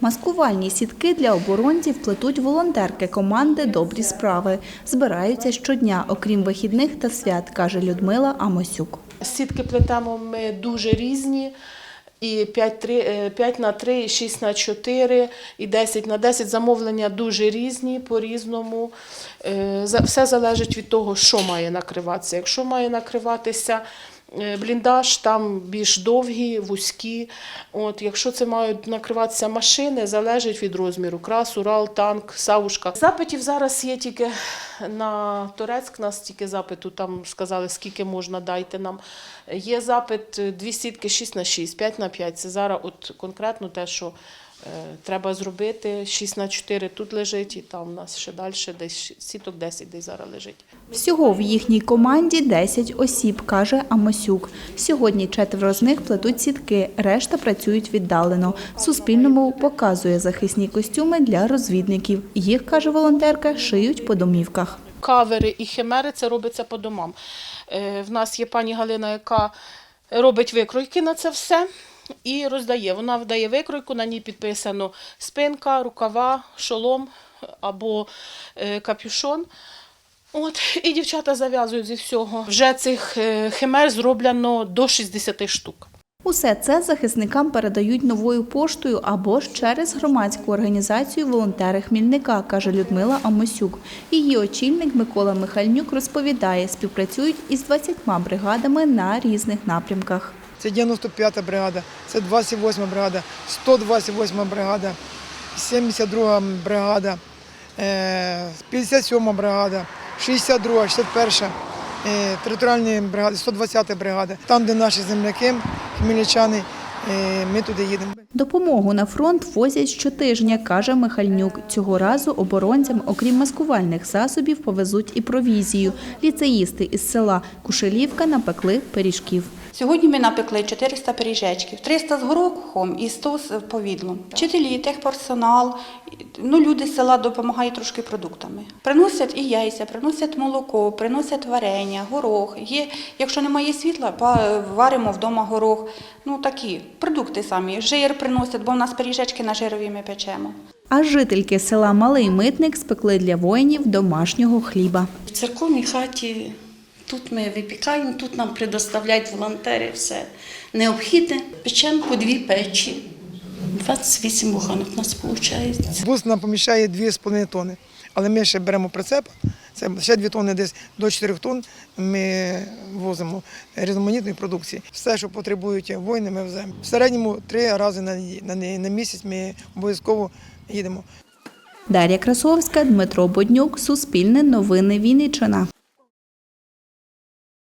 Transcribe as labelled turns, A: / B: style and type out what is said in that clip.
A: Маскувальні сітки для оборонців плетуть волонтерки команди Добрі справи. Збираються щодня, окрім вихідних та свят, каже Людмила Амосюк.
B: Сітки плетемо ми дуже різні. І 5, 3, 5 на 3, і 6 на 4, і 10 на 10. Замовлення дуже різні, по-різному. Е, Все залежить від того, що має накриватися. Якщо має накриватися е, бліндаж, там більш довгі, вузькі. От, якщо це мають накриватися машини, залежить від розміру. Крас, Урал, танк, Савушка. Запитів зараз є тільки на Турецьк, нас тільки запиту, там сказали, скільки можна, дайте нам. Є запит е, дві сітки 6 на 6, 5 на 5. Це зараз от конкретно те, що е, треба зробити. 6 на 4 тут лежить, і там у нас ще далі десь сіток 10 десь зараз лежить.
A: Всього в їхній команді 10 осіб, каже Амосюк. Сьогодні четверо з них плетуть сітки, решта працюють віддалено. Суспільному показує захисні костюми для розвідників. Їх, каже волонтерка, шиють по домівках.
B: Кавери і химери це робиться по домам. Е, В нас є пані Галина, яка робить викройки на це все і роздає. Вона вдає викройку, на ній підписано спинка, рукава, шолом або е, капюшон. От, і дівчата зав'язують зі всього. Вже цих е, химер зроблено до 60 штук.
A: Усе це захисникам передають новою поштою або ж через громадську організацію волонтери Хмільника, каже Людмила Амосюк. Її очільник Микола Михальнюк розповідає, співпрацюють із 20 бригадами на різних напрямках.
C: Це 95-та бригада, це 28-та бригада, 128-та бригада, 72-та бригада, е, 57-та бригада, 62-та, 61-та, е, територіальні бригади, 120-та бригада. Там, де наші земляки, хмельничани, е, ми туди їдемо.
A: Допомогу на фронт возять щотижня, каже Михальнюк. Цього разу оборонцям, окрім маскувальних засобів, повезуть і провізію. Ліцеїсти із села Кушелівка напекли пиріжків.
D: Сьогодні ми напекли 400 пиріжечків, 300 з горохом і 100 з повідлом. Вчителі, техперсонал, ну люди з села допомагають трошки продуктами. Приносять і яйця, приносять молоко, приносять варення, горох. Є, якщо немає світла, варимо вдома горох. Ну такі продукти самі. Жир приносять, бо в нас пиріжечки на жирові ми печемо.
A: А жительки села Малий Митник спекли для воїнів домашнього хліба.
E: В церковній хаті тут ми випікаємо, тут нам предоставляють волонтери все необхідне. Печемо по дві печі. 28 буханок у нас виходить.
C: Бус нам поміщає 2,5 тонни, але ми ще беремо прицеп, це ще 2 тонни, десь до 4 тонн ми возимо різноманітної продукції. Все, що потребують воїни, ми веземо. В середньому три рази на, ні- на, на місяць ми обов'язково їдемо.
A: Дар'я Красовська, Дмитро Боднюк, Суспільне новини Вінниччина.